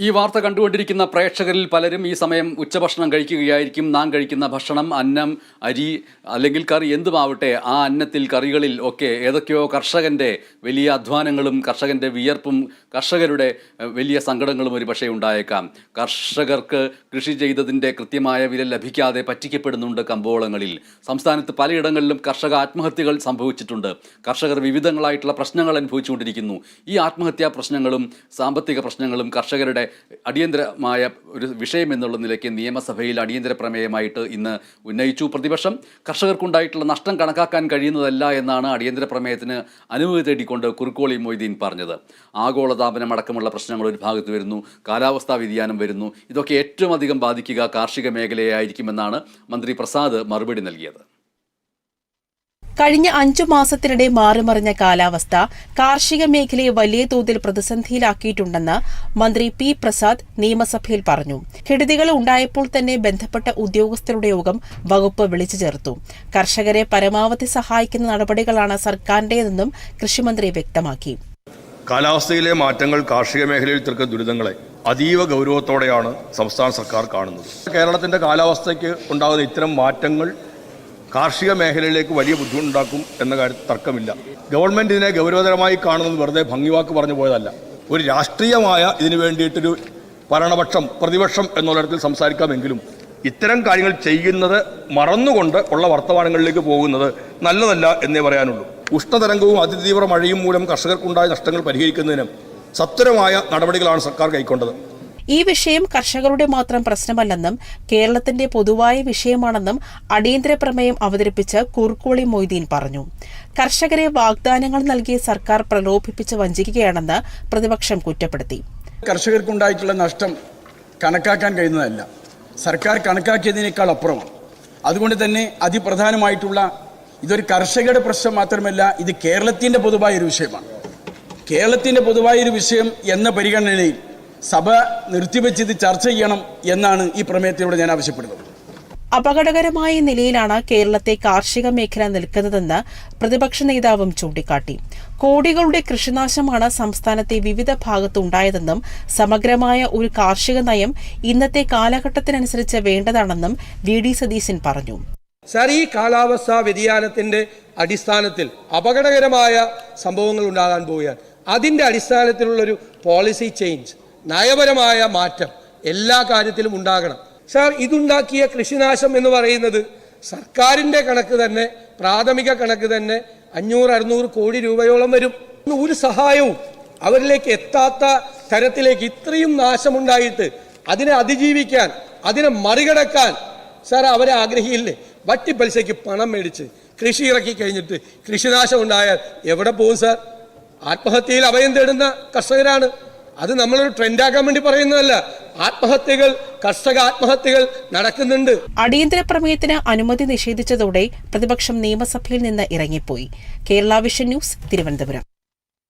ഈ വാർത്ത കണ്ടുകൊണ്ടിരിക്കുന്ന പ്രേക്ഷകരിൽ പലരും ഈ സമയം ഉച്ചഭക്ഷണം കഴിക്കുകയായിരിക്കും. നാം കഴിക്കുന്ന ഭക്ഷണം അന്നം അരി അല്ലെങ്കിൽ കറി എന്തുമാവട്ടെ ആ അന്നത്തിൽ കറികളിൽ ഒക്കെ ഏതൊക്കെയോ കർഷകന്റെ വലിയ അധ്വാനങ്ങളും കർഷകന്റെ വിയർപ്പും കർഷകരുടെ വലിയ സങ്കടങ്ങളും ഒരു പക്ഷേ ഉണ്ടായേക്കാം. കർഷകർക്ക് കൃഷി ചെയ്തതിന്റെ കൃത്യമായ വില ലഭിക്കാതെ പറ്റിക്കപ്പെടുന്നുണ്ട് കമ്പോളങ്ങളിൽ. സംസ്ഥാനത്ത് പലയിടങ്ങളിലും കർഷക ആത്മഹത്യകൾ സംഭവിച്ചിട്ടുണ്ട്. കർഷകർ വിവിധങ്ങളായിട്ടുള്ള പ്രശ്നങ്ങൾ അനുഭവിച്ചുകൊണ്ടിരിക്കുന്നു. ഈ ആത്മഹത്യാ പ്രശ്നങ്ങളും സാമ്പത്തിക പ്രശ്നങ്ങളും കർഷകരുടെ അടിയന്തരമായ ഒരു വിഷയം എന്നുള്ള നിലയ്ക്ക് നിയമസഭയിൽ അടിയന്തര പ്രമേയമായിട്ട് ഇന്ന് ഉന്നയിച്ചു. പ്രതിപക്ഷം കർഷകർക്കുണ്ടായിട്ടുള്ള നഷ്ടം കണക്കാക്കാൻ കഴിയുന്നതല്ല എന്നാണ് അടിയന്തര പ്രമേയത്തിന് അനുമതി തേടിക്കൊണ്ട് കുറുക്കോളി മൊയ്തീൻ പറഞ്ഞത്. ആഗോളതാപനം അടക്കമുള്ള പ്രശ്നങ്ങൾ ഒരു ഭാഗത്ത് വരുന്നു കാലാവസ്ഥാ വ്യതിയാനം വരുന്നു. ഇതൊക്കെ ഏറ്റവും അധികം ബാധിക്കുക കാർഷിക മേഖലയായിരിക്കുമെന്നാണ് മന്ത്രി പ്രസാദ് മറുപടി നൽകിയത്. കഴിഞ്ഞ അഞ്ചു മാസത്തിനിടെ മാറിമറിഞ്ഞ കാലാവസ്ഥ കാർഷിക മേഖലയെ വലിയ തോതിൽ പ്രതിസന്ധിയിലാക്കിയിട്ടുണ്ടെന്ന് മന്ത്രി പി പ്രസാദ് നിയമസഭയിൽ പറഞ്ഞു. കെടുതികൾ ഉണ്ടായപ്പോൾ തന്നെ ബന്ധപ്പെട്ട ഉദ്യോഗസ്ഥരുടെ യോഗം വകുപ്പ് വിളിച്ചു ചേർത്തു. കർഷകരെ പരമാവധി സഹായിക്കുന്ന നടപടികളാണ് സർക്കാരിന്റേതെന്നും കൃഷിമന്ത്രി വ്യക്തമാക്കി. കാലാവസ്ഥയിലെ മാറ്റങ്ങൾ കാർഷിക മേഖലയിൽ തീർക്കുന്ന ദുരിതങ്ങളെ അതീവ ഗൗരവത്തോടെയാണ് സംസ്ഥാന സർക്കാർ കാണുന്നത്. കേരളത്തിന്റെ കാലാവസ്ഥയ്ക്ക് ഉണ്ടാകുന്ന ഇത്തരം മാറ്റങ്ങൾ കാർഷിക മേഖലയിലേക്ക് വലിയ ബുദ്ധിമുട്ടുണ്ടാക്കും എന്ന കാര്യത്തിൽ തർക്കമില്ല. ഗവൺമെന്റിനെ ഗൗരവതരമായി കാണുന്നത് വെറുതെ ഭംഗിവാക്ക് പറഞ്ഞു പോയതല്ല. ഒരു രാഷ്ട്രീയമായ ഇതിനു വേണ്ടിയിട്ടൊരു ഭരണപക്ഷം പ്രതിപക്ഷം എന്നുള്ളിടത്തിൽ സംസാരിക്കാമെങ്കിലും ഇത്തരം കാര്യങ്ങൾ ചെയ്യുന്നത് മറന്നുകൊണ്ട് ഉള്ള വർത്തമാനങ്ങളിലേക്ക് പോകുന്നത് നല്ലതല്ല എന്നേ പറയാനുള്ളൂ. ഉഷ്ണതരംഗവും അതിതീവ്ര മഴയും മൂലം കർഷകർക്കുണ്ടായ നഷ്ടങ്ങൾ പരിഹരിക്കുന്നതിന് സത്വരമായ നടപടികളാണ് സർക്കാർ കൈക്കൊണ്ടത്. ഈ വിഷയം കർഷകരുടെ മാത്രം പ്രശ്നമല്ലെന്നും കേരളത്തിന്റെ പൊതുവായ വിഷയമാണെന്നും അടിയന്തര പ്രമേയം അവതരിപ്പിച്ച് കുർക്കോളി മൊയ്തീൻ പറഞ്ഞു. കർഷകരെ വാഗ്ദാനങ്ങൾ നൽകി സർക്കാർ പ്രലോഭിപ്പിച്ച് വഞ്ചിക്കുകയാണെന്ന് പ്രതിപക്ഷം കുറ്റപ്പെടുത്തി. കർഷകർക്കുണ്ടായിട്ടുള്ള നഷ്ടം കണക്കാക്കാൻ കഴിയുന്നതല്ല. സർക്കാർ കണക്കാക്കിയതിനേക്കാൾ അപ്പുറമാണ്. അതുകൊണ്ട് തന്നെ അതിപ്രധാനമായിട്ടുള്ള ഇതൊരു കർഷകരുടെ പ്രശ്നം മാത്രമല്ല ഇത് കേരളത്തിന്റെ പൊതുവായൊരു വിഷയമാണ്. കേരളത്തിന്റെ പൊതുവായൊരു വിഷയം എന്ന പരിഗണനയിൽ സഭ നിർത്തിവെച്ച് ഇത് ചർച്ച ചെയ്യണം എന്നാണ് ഈ പ്രമേയത്തിലൂടെ ഞാൻ ആവശ്യപ്പെടുന്നത്. അപകടകരമായ നിലയിലാണ് കേരളത്തെ കാർഷിക മേഖല നിൽക്കുന്നതെന്ന് പ്രതിപക്ഷ നേതാവും ചൂണ്ടിക്കാട്ടി. കോടികളുടെ കൃഷിനാശമാണ് സംസ്ഥാനത്തെ വിവിധ ഭാഗത്തുണ്ടായതെന്നും സമഗ്രമായ ഒരു കാർഷിക നയം ഇന്നത്തെ കാലഘട്ടത്തിനനുസരിച്ച് വേണ്ടതാണെന്നും വി ഡി സതീശൻ പറഞ്ഞു. സർ ഈ കാലാവസ്ഥാ വ്യതിയാനത്തിന്റെ അടിസ്ഥാനത്തിൽ അപകടകരമായ സംഭവങ്ങൾ ഉണ്ടാകാൻ പോവുകയാണ്. അതിന്റെ അടിസ്ഥാനത്തിലുള്ളൊരു പോളിസി ചേഞ്ച് നയപരമായ മാറ്റം എല്ലാ കാര്യത്തിലും ഉണ്ടാകണം. സാർ ഇതുണ്ടാക്കിയ കൃഷിനാശം എന്ന് പറയുന്നത് സർക്കാരിന്റെ കണക്ക് തന്നെ പ്രാഥമിക കണക്ക് തന്നെ അഞ്ഞൂറ് അറുന്നൂറ് കോടി രൂപയോളം വരും. ഒരു സഹായവും അവരിലേക്ക് എത്താത്ത തരത്തിലേക്ക് ഇത്രയും നാശമുണ്ടായിട്ട് അതിനെ അതിജീവിക്കാൻ അതിനെ മറികടക്കാൻ സാർ അവരെ ആഗ്രഹിയില്ലേ? വട്ടി പലിശയ്ക്ക് പണം മേടിച്ച് കൃഷി ഇറക്കി കഴിഞ്ഞിട്ട് കൃഷിനാശം ഉണ്ടായാൽ എവിടെ പോകും സാർ? ആത്മഹത്യയിൽ അഭയം തേടുന്ന കർഷകരാണ്. അത് നമ്മളൊരു ട്രെൻഡാക്കാൻ വേണ്ടി പറയുന്നതല്ല. ആത്മഹത്യകൾ കർഷക ആത്മഹത്യകൾ നടക്കുന്നുണ്ട്. അടിയന്തര പ്രമേയത്തിന് അനുമതി നിഷേധിച്ചതോടെ പ്രതിപക്ഷം നിയമസഭയിൽ നിന്ന് ഇറങ്ങിപ്പോയി. Kerala vision news Thiruvananthapuram.